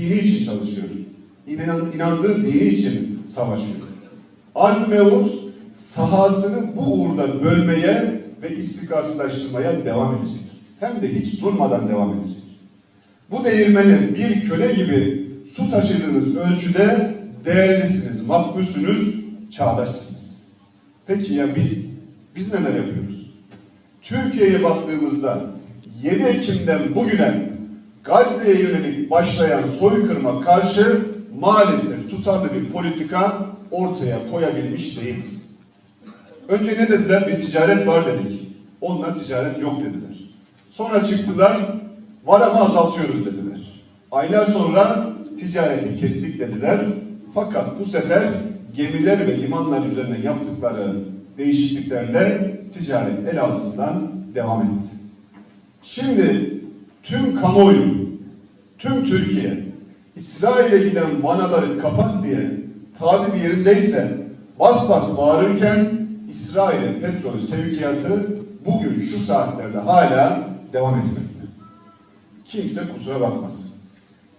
dini için çalışıyor. İnan, inandığı dini için savaşıyor. Arz mevut sahasını bu uğurda bölmeye ve istikrarsızlaştırmaya devam edecek. Hem de hiç durmadan devam edecek. Bu değirmeni bir köle gibi su taşıdığınız ölçüde değerlisiniz, makbulsünüz, çağdaşsınız. Peki ya biz? Biz neler yapıyoruz? Türkiye'ye baktığımızda 7 Ekim'den bugüne Gazze'ye yönelik başlayan soykırıma karşı maalesef tutarlı bir politika ortaya koyabilmiş değiliz. Önce ne dediler? Biz ticaret var dedik. Onlar ticaret yok dediler. Sonra çıktılar, var ama azaltıyoruz dediler. Aylar sonra ticareti kestik dediler. Fakat bu sefer gemiler ve limanlar üzerine yaptıkları değişikliklerle ticaret el altından devam etti. Şimdi tüm kamuoyu, tüm Türkiye İsrail'e giden vanaları kapat diye tabi yerindeyse bas bas bağırırken İsrail'e petrol sevkiyatı bugün şu saatlerde hala devam etmekte. Kimse kusura bakmasın.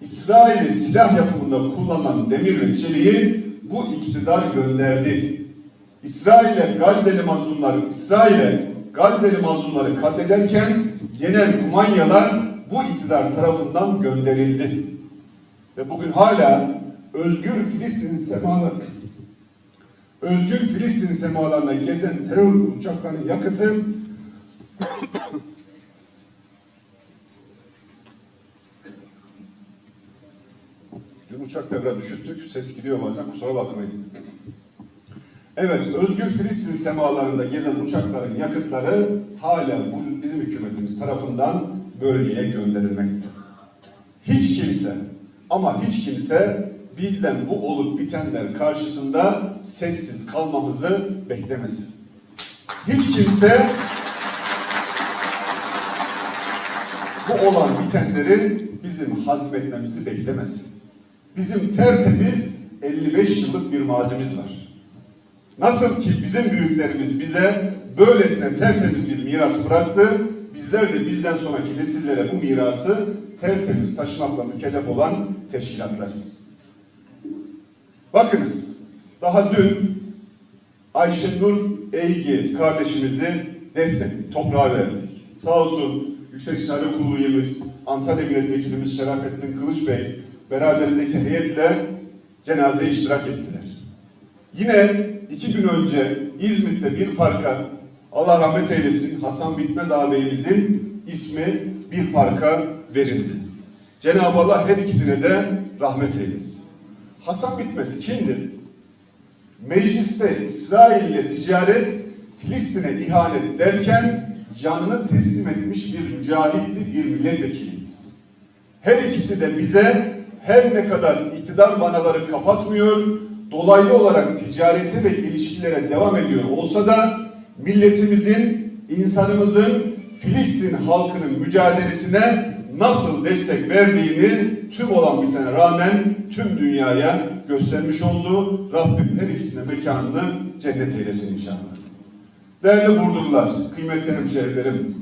İsrail'i silah yapımında kullanılan demir ve çeliği bu iktidar gönderdi. İsrail'e Gazze'li mazlumlar, İsrail'e Gazze'li mazlumları katlederken genel kumanyalar bu iktidar tarafından gönderildi. Ve bugün hala özgür Filistin semaları özgür Filistin semalarına gezen terör uçaklarının yakıtı Dün uçakta biraz üşüttük. Ses gidiyor bazen kusura bakmayın. Evet, özgür Filistin semalarında gezen uçakların yakıtları hala bizim hükümetimiz tarafından bölgeye gönderilmekte. Hiç kimse ama hiç kimse bizden bu olup bitenler karşısında sessiz kalmamızı beklemesin. Hiç kimse bu olan bitenleri bizim hazmetmemizi beklemesin. Bizim tertemiz 55 yıllık bir mazimiz var. Nasıl ki bizim büyüklerimiz bize böylesine tertemiz bir miras bıraktı, bizler de bizden sonraki nesillere bu mirası tertemiz taşımakla mükellef olan teşkilatlarız. Bakınız, daha dün Ayşenur Eygi kardeşimizi defnettik, toprağa verdik. Sağ olsun Yüksek İstişare Kurulu üyemiz, Antalya Milletvekilimiz Şerafettin Kılıç Bey beraberindeki heyetle cenazeye iştirak ettiler. Yine iki gün önce İzmit'te bir parka Allah rahmet eylesin Hasan Bitmez ağabeyimizin ismi bir parka verildi. Cenab-ı Allah her ikisine de rahmet eylesin. Hasan Bitmez kimdir? Mecliste İsrail ile ticaret Filistin'e ihanet derken canını teslim etmiş bir mücahitti, bir milletvekiliydi. Her ikisi de bize her ne kadar iktidar vanaları kapatmıyor, dolaylı olarak ticarete ve ilişkilere devam ediyor olsa da milletimizin, insanımızın, Filistin halkının mücadelesine nasıl destek verdiğini tüm olan bitene rağmen tüm dünyaya göstermiş oldu. Rabbim her ikisine mekanını cennet eylesin inşallah. Değerli Burdurlular, kıymetli hemşehrilerim,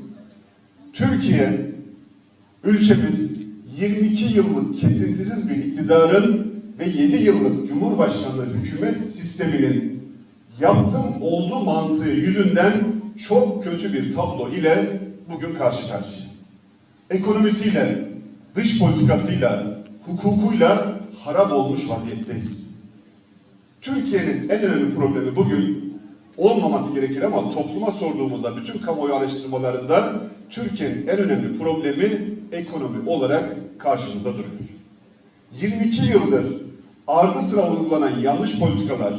Türkiye, ülkemiz 22 yıllık kesintisiz bir iktidarın ve 7 yıllık Cumhurbaşkanlığı hükümet sisteminin yaptım olduğu mantığı yüzünden çok kötü bir tablo ile bugün karşı karşıya. Ekonomisiyle, dış politikasıyla, hukukuyla harap olmuş vaziyetteyiz. Türkiye'nin en önemli problemi bugün olmaması gerekir ama topluma sorduğumuzda bütün kamuoyu araştırmalarında Türkiye'nin en önemli problemi ekonomi olarak karşımızda duruyor. 22 yıldır ardı sıra uygulanan yanlış politikalar,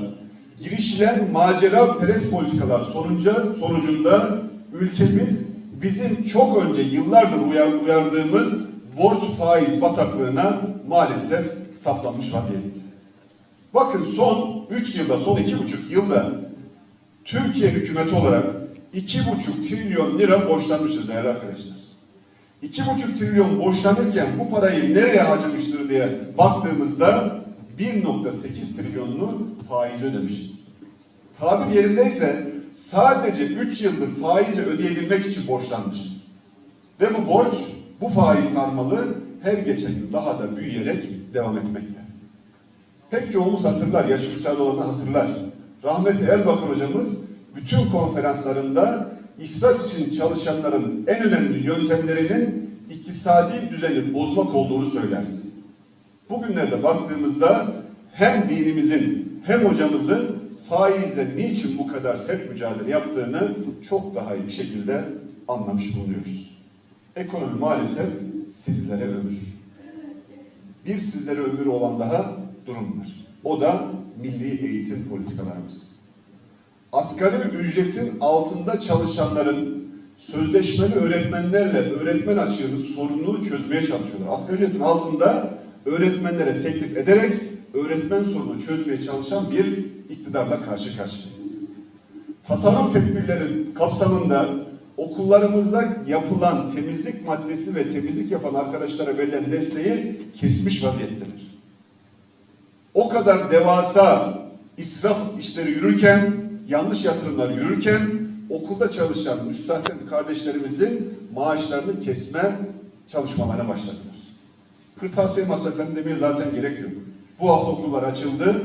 girişilen macera perest politikalar sonuca, sonucunda ülkemiz bizim çok önce yıllardır uyar, uyardığımız borç faiz bataklığına maalesef saplanmış vaziyette. Bakın son 3 yılda, son 2,5 yılda Türkiye hükümeti olarak 2,5 trilyon lira borçlanmışız değerli arkadaşlar. 2,5 trilyon borçlanırken bu parayı nereye harcamıştır diye baktığımızda 1.8 trilyonunu faiz ödemişiz. Tabir yerindeyse sadece 3 yıldır faizi ödeyebilmek için borçlanmışız. Ve bu borç, bu faiz sarmalı her geçen gün daha da büyüyerek devam etmekte. Pek çoğumuz hatırlar, yaşı müsaade olanlar hatırlar. Rahmetli Erbakan hocamız bütün konferanslarında ifsat için çalışanların en önemli yöntemlerinin iktisadi düzeni bozmak olduğunu söylerdi. Bugünlerde baktığımızda hem dinimizin hem hocamızın faizle niçin bu kadar sert mücadele yaptığını çok daha iyi bir şekilde anlamış bulunuyoruz. Ekonomi maalesef sizlere ömür. Bir sizlere ömür olan daha durum var. O da milli eğitim politikalarımız. Asgari ücretin altında çalışanların sözleşmeli öğretmenlerle öğretmen açığının sorununu çözmeye çalışıyorlar. Asgari ücretin altında öğretmenlere teklif ederek öğretmen sorununu çözmeye çalışan bir iktidarla karşı karşıyayız. Tasarruf tedbirleri kapsamında okullarımızda yapılan temizlik maddesi ve temizlik yapan arkadaşlara verilen desteği kesmiş vaziyettedir. O kadar devasa israf işleri yürürken, yanlış yatırımlar yürürken okulda çalışan müstahkem kardeşlerimizin maaşlarını kesme çalışmalarına başladılar. Kırtasiye masraflarını demeye zaten gerek yok. Bu hafta okullar açıldı.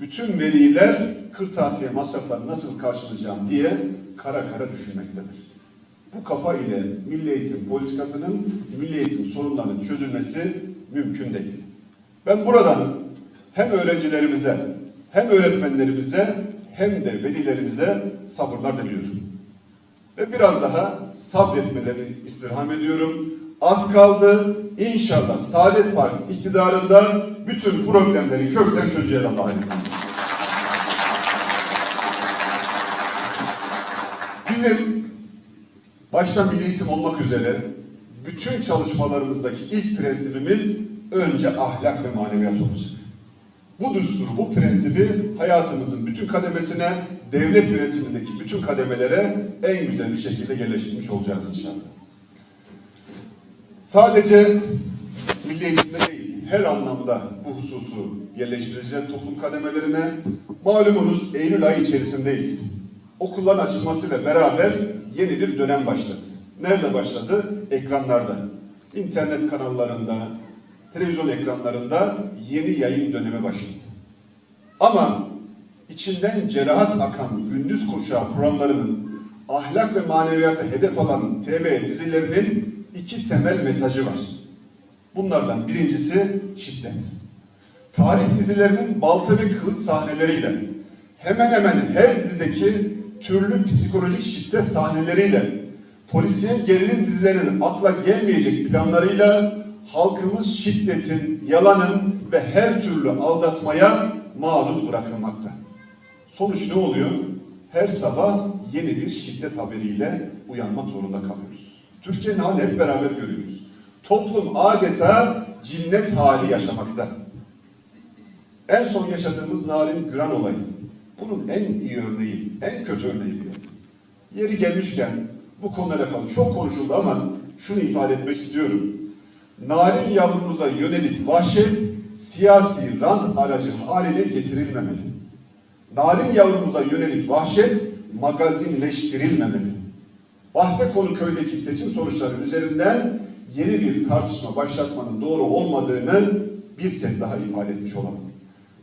Bütün veliler kırtasiye masraflarını nasıl karşılayacağım diye kara kara düşünmektedir. Bu kafa ile milli eğitim politikasının, milli eğitim sorunlarının çözülmesi mümkün değil. Ben buradan hem öğrencilerimize, hem öğretmenlerimize, hem de velilerimize sabırlar diliyorum. Ve biraz daha sabretmelerini istirham ediyorum. Az kaldı. İnşallah Saadet Partisi iktidarında bütün problemleri kökten çözeceğiz Allah'ın izniyle. Bizim başta milli eğitim olmak üzere bütün çalışmalarımızdaki ilk prensibimiz önce ahlak ve maneviyat olacak. Bu düstur, bu prensibi hayatımızın bütün kademesine, devlet yönetimindeki bütün kademelere en güzel bir şekilde yerleştirmiş olacağız inşallah. Sadece milli eğitimde değil, her anlamda bu hususu yerleştireceğiz toplum kademelerine. Malumunuz Eylül ayı içerisindeyiz. Okulların açılmasıyla beraber yeni bir dönem başladı. Nerede başladı? Ekranlarda. İnternet kanallarında, televizyon ekranlarında yeni yayın dönemi başladı. Ama içinden cerahat akan gündüz kuşağı programlarının ahlak ve maneviyata hedef alan TV dizilerinin iki temel mesajı var. Bunlardan birincisi şiddet. Tarih dizilerinin balta ve kılıç sahneleriyle hemen hemen her dizideki türlü psikolojik şiddet sahneleriyle polisiye gerilim dizilerinin akla gelmeyecek planlarıyla halkımız şiddetin, yalanın ve her türlü aldatmaya maruz bırakılmakta. Sonuç ne oluyor? Her sabah yeni bir şiddet haberiyle uyanmak zorunda kalıyoruz. Türkiye'nin halini hep beraber görüyoruz. Toplum adeta cinnet hali yaşamakta. En son yaşadığımız Narin Güran olayı. Bunun en iyi örneği, en kötü örneği bir. Yeri gelmişken bu konuyla alakalı çok konuşuldu ama şunu ifade etmek istiyorum. Narin yavrumuza yönelik vahşet siyasi rant aracı haline getirilmemeli. Narin yavrumuza yönelik vahşet magazinleştirilmemeli. Bahse konu köydeki seçim sonuçları üzerinden yeni bir tartışma başlatmanın doğru olmadığını bir kez daha ifade etmiş olalım.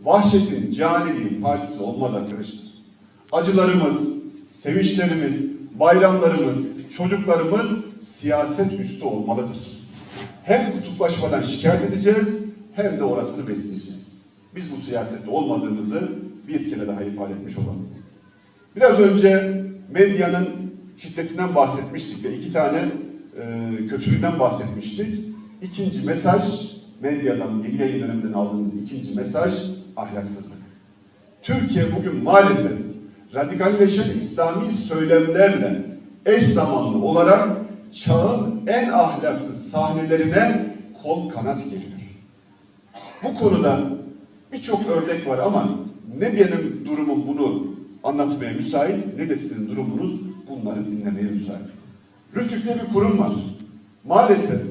Vahşetin caniliğin partisi olmaz arkadaşlar. Acılarımız, sevinçlerimiz, bayramlarımız, çocuklarımız siyaset üstü olmalıdır. Hem kutuplaşmadan şikayet edeceğiz hem de orasını besleyeceğiz. Biz bu siyasette olmadığımızı bir kere daha ifade etmiş olalım. Biraz önce medyanın şiddetinden bahsetmiştik ve iki tane e, kötülüğünden bahsetmiştik. İkinci mesaj, medyadan, yeni yayın döneminden aldığımız ikinci mesaj ahlaksızlık. Türkiye bugün maalesef radikalleşen İslami söylemlerle eş zamanlı olarak çağın en ahlaksız sahnelerine kol kanat geliyor. Bu konuda birçok örnek var ama ne benim durumum bunu anlatmaya müsait ne de sizin durumunuz bunları dinlemeye müsait. Rütük bir kurum var. Maalesef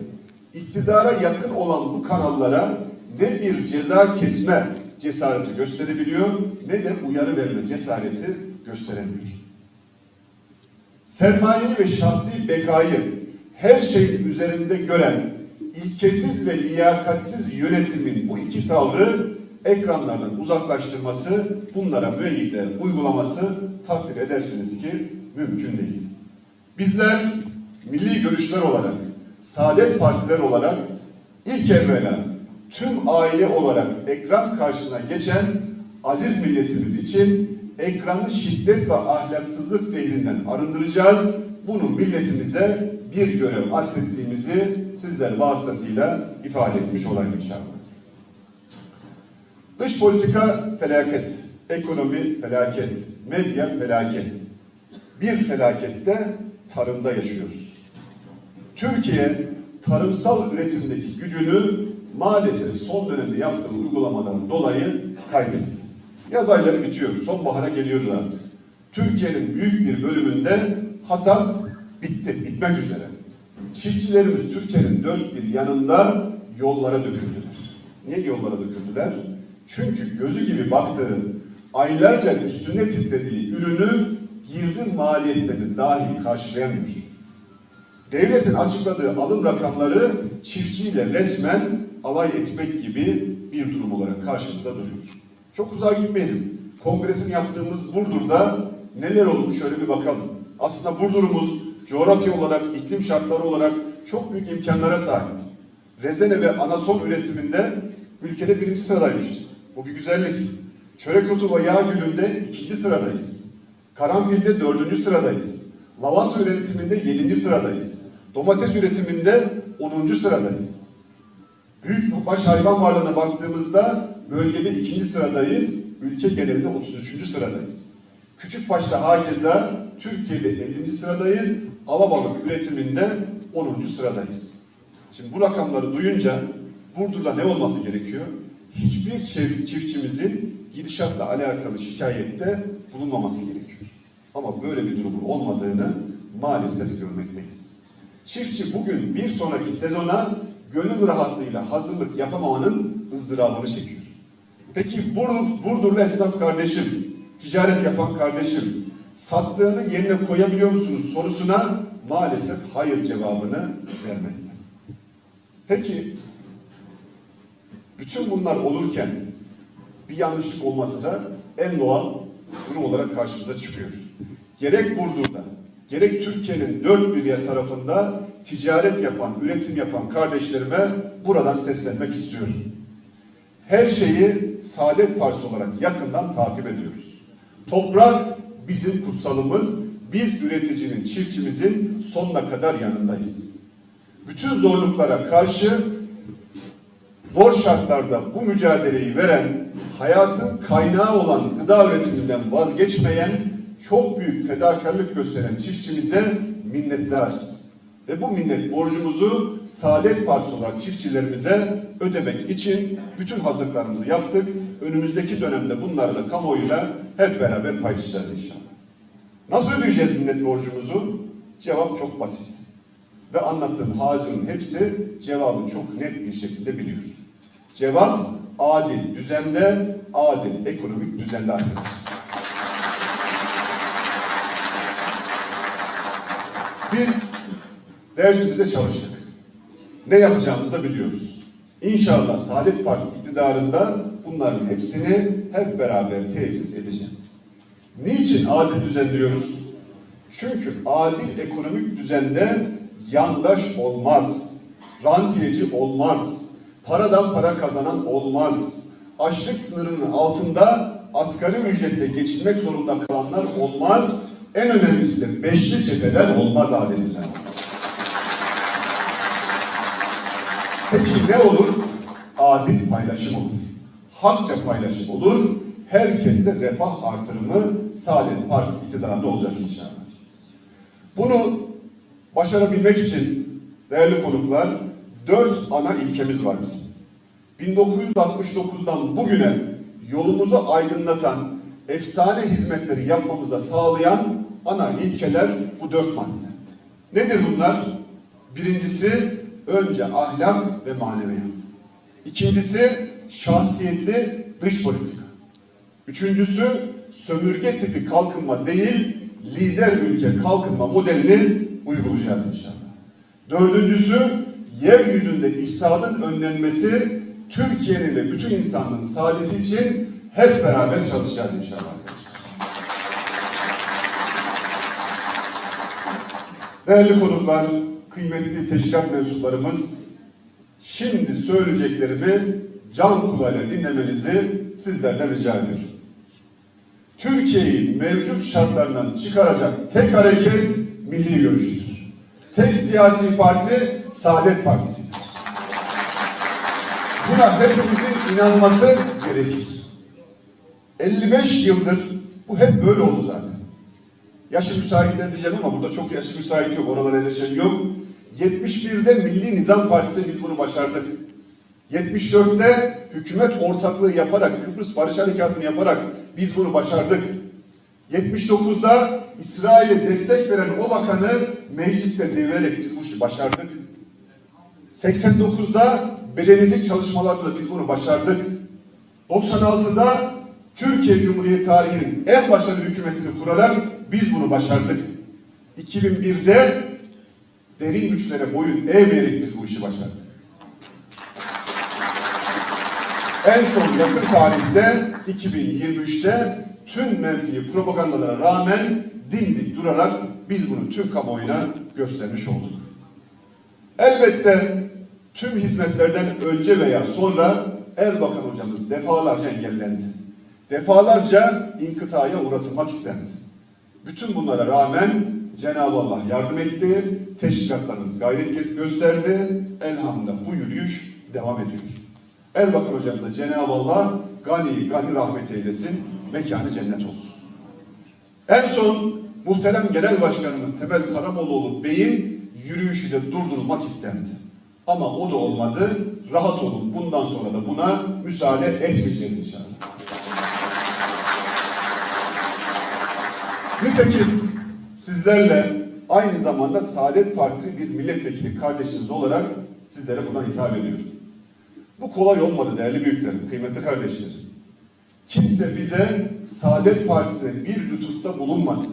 iktidara yakın olan bu kanallara ne bir ceza kesme cesareti gösterebiliyor ne de uyarı verme cesareti gösteremiyor. Sermayeyi ve şahsi bekayı her şeyin üzerinde gören ilkesiz ve liyakatsiz yönetimin bu iki tavrı ekranlardan uzaklaştırması, bunlara müeyyide uygulaması takdir edersiniz ki mümkün değil. Bizler milli görüşler olarak, Saadet Partiler olarak ilk evvela tüm aile olarak ekran karşısına geçen aziz milletimiz için ekranı şiddet ve ahlaksızlık zehrinden arındıracağız. Bunu milletimize bir görev atfettiğimizi sizler vasıtasıyla ifade etmiş olayım inşallah. Dış politika felaket, ekonomi felaket, medya felaket. Bir felakette tarımda yaşıyoruz. Türkiye tarımsal üretimdeki gücünü maalesef son dönemde yaptığı uygulamadan dolayı kaybetti. Yaz ayları bitiyor, sonbahara geliyoruz artık. Türkiye'nin büyük bir bölümünde hasat bitti, bitmek üzere. Çiftçilerimiz Türkiye'nin dört bir yanında yollara döküldüler. Niye yollara döküldüler? Çünkü gözü gibi baktığı, aylarca üstüne titrediği ürünü girdi maliyetlerini dahi karşılayamıyor. Devletin açıkladığı alım rakamları çiftçiyle resmen alay etmek gibi bir durum olarak karşımızda duruyor. Çok uzağa gitmeyelim. Kongresini yaptığımız Burdur'da neler olmuş şöyle bir bakalım. Aslında Burdur'umuz coğrafya olarak, iklim şartları olarak çok büyük imkanlara sahip. Rezene ve anason üretiminde ülkede birinci sıradaymışız. Bu bir güzellik. Çörek otu ve yağ gülünde ikinci sıradayız. Karanfilde dördüncü sıradayız. Lavanta üretiminde yedinci sıradayız. Domates üretiminde onuncu sıradayız. Büyük baş hayvan varlığına baktığımızda bölgede ikinci sıradayız. Ülke genelinde 33. sıradayız. Küçük başta hakeza Türkiye'de 50. sıradayız. Alabalık üretiminde 10. sıradayız. Şimdi bu rakamları duyunca Burdur'da ne olması gerekiyor? Hiçbir çift- çiftçimizin gidişatla alakalı şikayette bulunmaması gerekiyor. Ama böyle bir durumun olmadığını maalesef görmekteyiz. Çiftçi bugün bir sonraki sezona gönül rahatlığıyla hazırlık yapamamanın ızdırabını çekiyor. Peki Burdur, Burdurlu esnaf kardeşim, ticaret yapan kardeşim, sattığını yerine koyabiliyor musunuz sorusuna maalesef hayır cevabını vermekte. Peki bütün bunlar olurken bir yanlışlık olmasa da en doğal durum olarak karşımıza çıkıyor. Gerek Burdur'da, gerek Türkiye'nin dört bir yer tarafında ticaret yapan, üretim yapan kardeşlerime buradan seslenmek istiyorum. Her şeyi Saadet Partisi olarak yakından takip ediyoruz. Toprak bizim kutsalımız, biz üreticinin, çiftçimizin sonuna kadar yanındayız. Bütün zorluklara karşı zor şartlarda bu mücadeleyi veren, hayatın kaynağı olan gıda üretiminden vazgeçmeyen, çok büyük fedakarlık gösteren çiftçimize minnettarız. Ve bu minnet borcumuzu Saadet Partisi olarak çiftçilerimize ödemek için bütün hazırlıklarımızı yaptık. Önümüzdeki dönemde bunları da kamuoyuyla hep beraber paylaşacağız inşallah. Nasıl ödeyeceğiz minnet borcumuzu? Cevap çok basit. Ve anlattığım hazırın hepsi cevabı çok net bir şekilde biliyor. Cevap adil düzende, adil ekonomik düzende arkadaşlar. Biz dersimize çalıştık. Ne yapacağımızı da biliyoruz. İnşallah Saadet Partisi iktidarında bunların hepsini hep beraber tesis edeceğiz. Niçin adil düzen diyoruz? Çünkü adil ekonomik düzende yandaş olmaz, rantiyeci olmaz, paradan para kazanan olmaz, açlık sınırının altında asgari ücretle geçinmek zorunda kalanlar olmaz, en önemlisi de beşli çeteler olmaz düzen. Peki ne olur? Adil paylaşım olur. Hakça paylaşım olur. Herkeste refah artırımı Saadet Partisi iktidarında olacak inşallah. Bunu başarabilmek için değerli konuklar dört ana ilkemiz var bizim. 1969'dan bugüne yolumuzu aydınlatan, efsane hizmetleri yapmamıza sağlayan ana ilkeler bu dört madde. Nedir bunlar? Birincisi önce ahlak ve maneviyat. İkincisi şahsiyetli dış politika. Üçüncüsü sömürge tipi kalkınma değil, lider ülke kalkınma modelini uygulayacağız inşallah. Dördüncüsü yeryüzünde ifsadın önlenmesi, Türkiye'nin ve bütün insanlığın saadeti için hep beraber çalışacağız inşallah arkadaşlar. Değerli konuklar, kıymetli teşkilat mensuplarımız, şimdi söyleyeceklerimi can kulağıyla dinlemenizi sizlerden rica ediyorum. Türkiye'yi mevcut şartlarından çıkaracak tek hareket milli görüştür. Tek siyasi parti Saadet Partisi'dir. Buna hepimizin inanması gerekir. 55 yıldır bu hep böyle oldu zaten. Yaşı müsaitler diyeceğim ama burada çok yaşı müsait yok. Oralara eleşen yok. 71'de Milli Nizam Partisi biz bunu başardık. 74'te hükümet ortaklığı yaparak, Kıbrıs Barış Harekatı'nı yaparak biz bunu başardık. 79'da İsrail'e destek veren o bakanı mecliste devirerek biz bu işi başardık. 89'da belediyelik çalışmalarla biz bunu başardık. 96'da Türkiye Cumhuriyeti tarihinin en başarılı hükümetini kurarak biz bunu başardık. 2001'de derin güçlere boyun eğmeyerek biz bu işi başardık. En son yakın tarihte 2023'te tüm menfi propagandalara rağmen dimdik durarak biz bunu tüm kamuoyuna göstermiş olduk. Elbette tüm hizmetlerden önce veya sonra Erbakan hocamız defalarca engellendi. Defalarca inkıtaya uğratılmak istendi. Bütün bunlara rağmen Cenab-ı Allah yardım etti, teşkilatlarımız gayret gösterdi. Elhamdülillah bu yürüyüş devam ediyor. Erbakan hocamıza Cenab-ı Allah gani gani rahmet eylesin, mekanı cennet olsun. En son muhterem genel başkanımız Temel Karamollaoğlu Bey'in yürüyüşü de durdurulmak istendi. Ama o da olmadı. Rahat olun. Bundan sonra da buna müsaade etmeyeceğiz inşallah. Nitekim sizlerle aynı zamanda Saadet Partili bir milletvekili kardeşiniz olarak sizlere buradan hitap ediyorum. Bu kolay olmadı değerli büyüklerim, kıymetli kardeşlerim. Kimse bize Saadet Partisi'ne bir lütufta bulunmadı.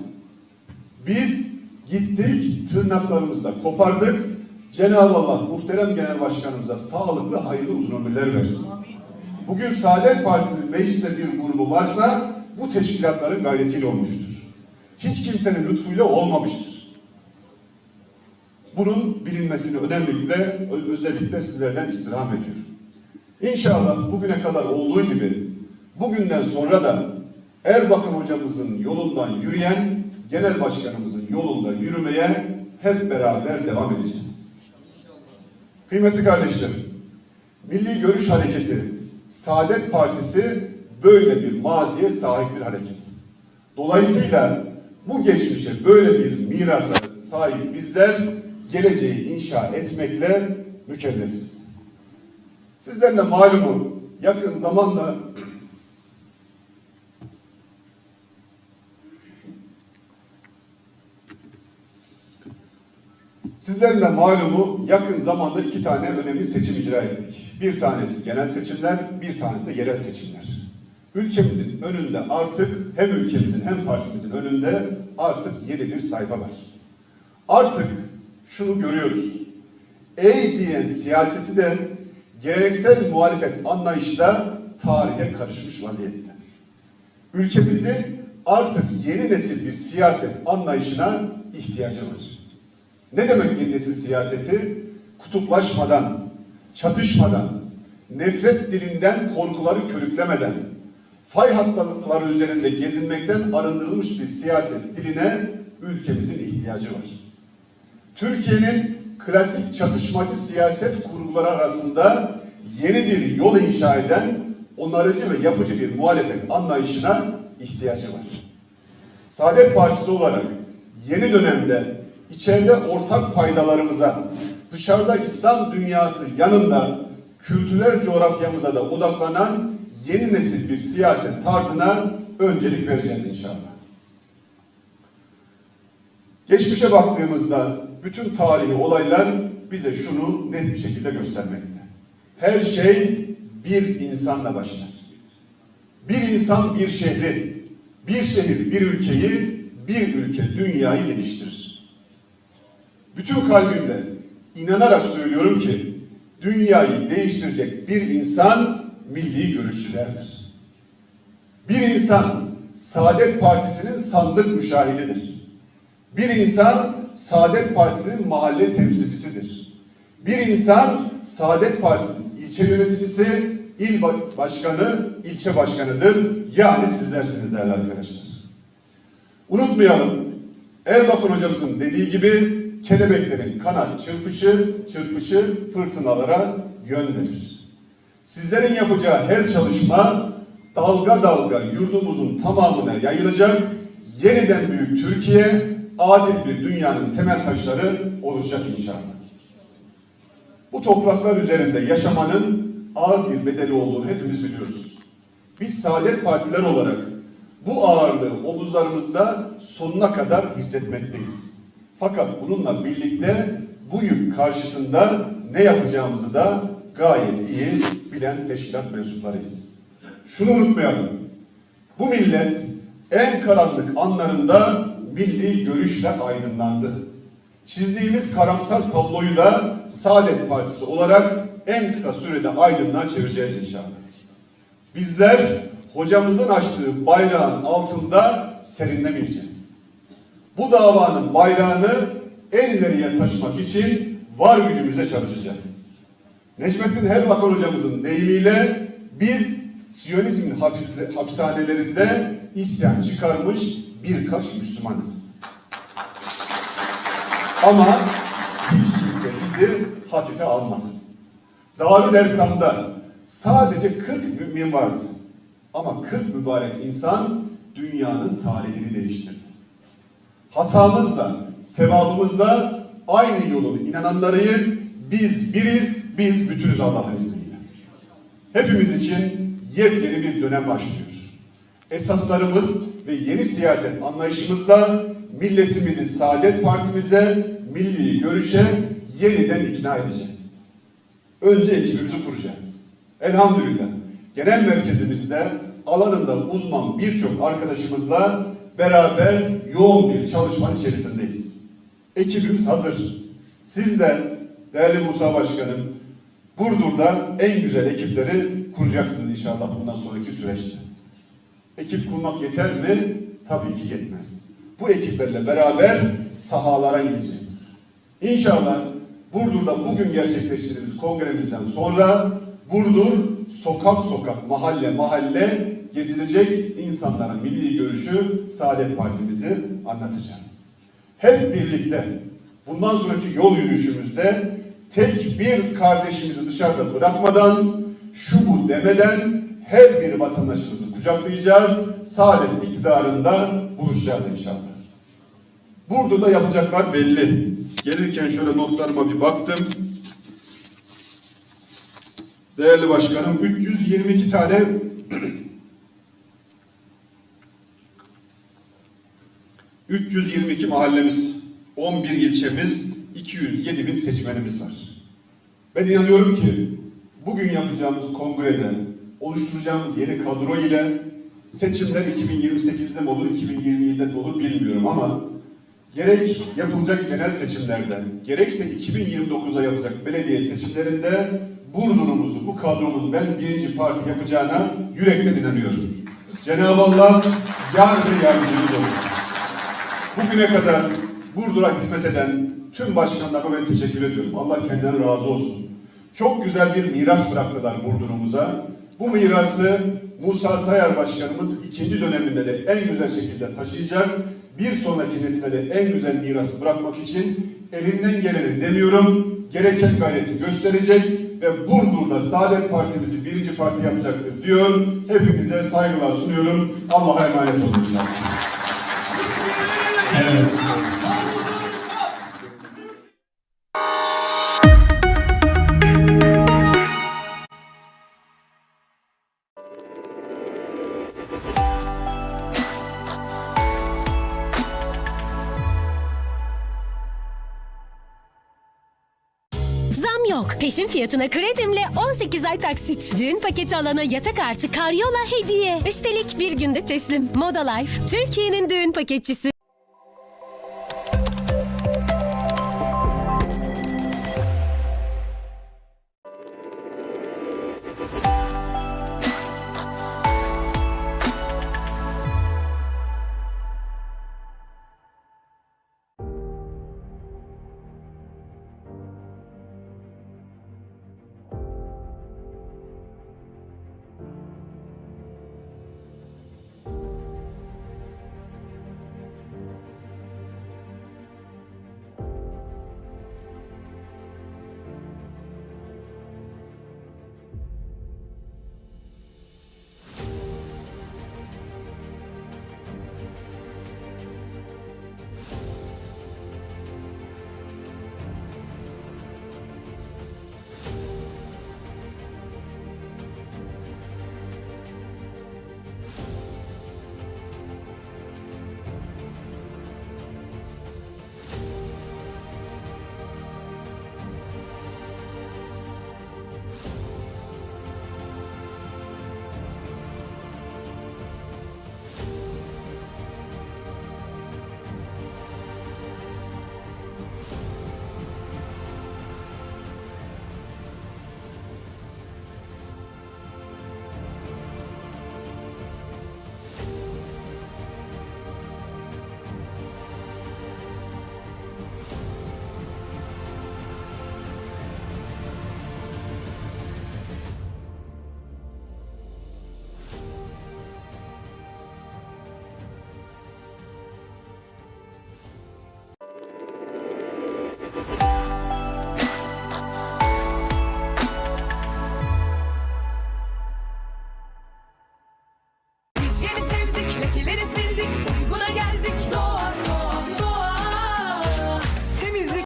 Biz gittik, tırnaklarımızla kopardık. Cenab-ı Allah muhterem genel başkanımıza sağlıklı, hayırlı uzun ömürler versin. Bugün Saadet Partisi'nin mecliste bir grubu varsa bu teşkilatların gayretiyle olmuştur. Hiç kimsenin lütfuyla olmamıştır. Bunun bilinmesini önemlilikle, özellikle sizlerden istirham ediyorum. İnşallah bugüne kadar olduğu gibi bugünden sonra da Erbakan hocamızın yolundan yürüyen genel başkanımızın yolunda yürümeye hep beraber devam edeceğiz. Kıymetli kardeşlerim, Milli Görüş Hareketi, Saadet Partisi böyle bir maziye sahip bir hareket. Dolayısıyla bu geçmişe böyle bir mirasa sahip bizler geleceği inşa etmekle mükellefiz. Sizlerle malumu yakın zamanda Sizlerle malumu yakın zamanda iki tane önemli seçim icra ettik. Bir tanesi genel seçimler, bir tanesi de yerel seçimler. Ülkemizin önünde artık hem ülkemizin hem partimizin önünde artık yeni bir sayfa var. Artık şunu görüyoruz. Ey diyen siyaseti de geleneksel muhalefet anlayışla tarihe karışmış vaziyette. Ülkemizin artık yeni nesil bir siyaset anlayışına ihtiyacı var. Ne demek yeni nesil siyaseti? Kutuplaşmadan, çatışmadan, nefret dilinden korkuları körüklemeden, fay hatları üzerinde gezinmekten arındırılmış bir siyaset diline ülkemizin ihtiyacı var. Türkiye'nin klasik çatışmacı siyaset kurguları arasında yeni bir yol inşa eden onarıcı ve yapıcı bir muhalefet anlayışına ihtiyacı var. Saadet Partisi olarak yeni dönemde içeride ortak paydalarımıza, dışarıda İslam dünyası yanında kültürel coğrafyamıza da odaklanan yeni nesil bir siyaset tarzına öncelik vereceğiz inşallah. Geçmişe baktığımızda bütün tarihi olaylar bize şunu net bir şekilde göstermekte. Her şey bir insanla başlar. Bir insan bir şehri, bir şehir bir ülkeyi, bir ülke dünyayı geliştirir. Bütün kalbimle inanarak söylüyorum ki dünyayı değiştirecek bir insan milli görüşçülerdir. Bir insan Saadet Partisi'nin sandık müşahididir. Bir insan Saadet Partisi'nin mahalle temsilcisidir. Bir insan Saadet Partisi'nin ilçe yöneticisi, il ba- başkanı, ilçe başkanıdır. Yani sizlersiniz değerli arkadaşlar. Unutmayalım, Erbakan hocamızın dediği gibi kelebeklerin kanat çırpışı, çırpışı fırtınalara yön verir. Sizlerin yapacağı her çalışma dalga dalga yurdumuzun tamamına yayılacak, yeniden büyük Türkiye, adil bir dünyanın temel taşları oluşacak inşallah. Bu topraklar üzerinde yaşamanın ağır bir bedeli olduğunu hepimiz biliyoruz. Biz Saadet Partiler olarak bu ağırlığı omuzlarımızda sonuna kadar hissetmekteyiz. Fakat bununla birlikte bu yük karşısında ne yapacağımızı da gayet iyi bilen teşkilat mensuplarıyız. Şunu unutmayalım. Bu millet en karanlık anlarında milli görüşle aydınlandı. Çizdiğimiz karamsar tabloyu da Saadet Partisi olarak en kısa sürede aydınlığa çevireceğiz inşallah. Bizler hocamızın açtığı bayrağın altında serinlemeyeceğiz. Bu davanın bayrağını en ileriye taşımak için var gücümüzle çalışacağız. Necmettin Erbakan hocamızın deyimiyle biz Siyonizmin hapis- hapishanelerinde isyan çıkarmış birkaç Müslümanız. Ama hiç kimse bizi hafife almasın. Darül Erkam'da sadece 40 mümin vardı. Ama 40 mübarek insan dünyanın tarihini değiştirdi. Hatamız da, sevabımız da aynı yolun inananlarıyız. Biz biriz, biz bütünüz Allah'ın izniyle. Hepimiz için yepyeni bir dönem başlıyor. Esaslarımız ve yeni siyaset anlayışımızla milletimizi Saadet Partimize, milli görüşe yeniden ikna edeceğiz. Önce ekibimizi kuracağız. Elhamdülillah genel merkezimizde alanında uzman birçok arkadaşımızla beraber yoğun bir çalışmanın içerisindeyiz. Ekibimiz hazır. Siz de değerli Musa Başkanım Burdur'da en güzel ekipleri kuracaksınız inşallah bundan sonraki süreçte. Ekip kurmak yeter mi? Tabii ki yetmez. Bu ekiplerle beraber sahalara gideceğiz. İnşallah Burdur'da bugün gerçekleştirdiğimiz kongremizden sonra Burdur sokak sokak, mahalle mahalle gezilecek insanlara milli görüşü Saadet Partimizi anlatacağız. Hep birlikte bundan sonraki yol yürüyüşümüzde tek bir kardeşimizi dışarıda bırakmadan, şu bu demeden her bir vatandaşımızı kucaklayacağız. Saadet iktidarında buluşacağız inşallah. Burada da yapacaklar belli. Gelirken şöyle notlarıma bir baktım. Değerli başkanım 322 tane ...322 mahallemiz, 11 ilçemiz, 207 bin seçmenimiz var. Ben inanıyorum ki bugün yapacağımız kongrede oluşturacağımız yeni kadro ile seçimler 2028'de mi olur, 2027'de mi olur bilmiyorum ama gerek yapılacak genel seçimlerde, gerekse 2029'da yapacak belediye seçimlerinde Burdur'umuzu bu kadronun ben birinci parti yapacağına yürekten inanıyorum. Cenab-ı Allah yar ve yardımcımız olsun. Bugüne kadar Burdur'a hizmet eden tüm başkanlarıma ben teşekkür ediyorum. Allah kendilerine razı olsun. Çok güzel bir miras bıraktılar Burdur'umuza. Bu mirası Musa Sayar Başkanımız ikinci döneminde de en güzel şekilde taşıyacak. Bir sonraki nesle de en güzel mirası bırakmak için elinden geleni demiyorum, gereken gayreti gösterecek ve Burdur'da Saadet Partimizi birinci parti yapacaktır diyor. Hepinize saygılar sunuyorum. Allah'a emanet olun. Evet. Peşin fiyatına kredimle 18 ay taksit. Düğün paketi alana yatak artı karyola hediye. Üstelik bir günde teslim. Moda Life, Türkiye'nin düğün paketçisi.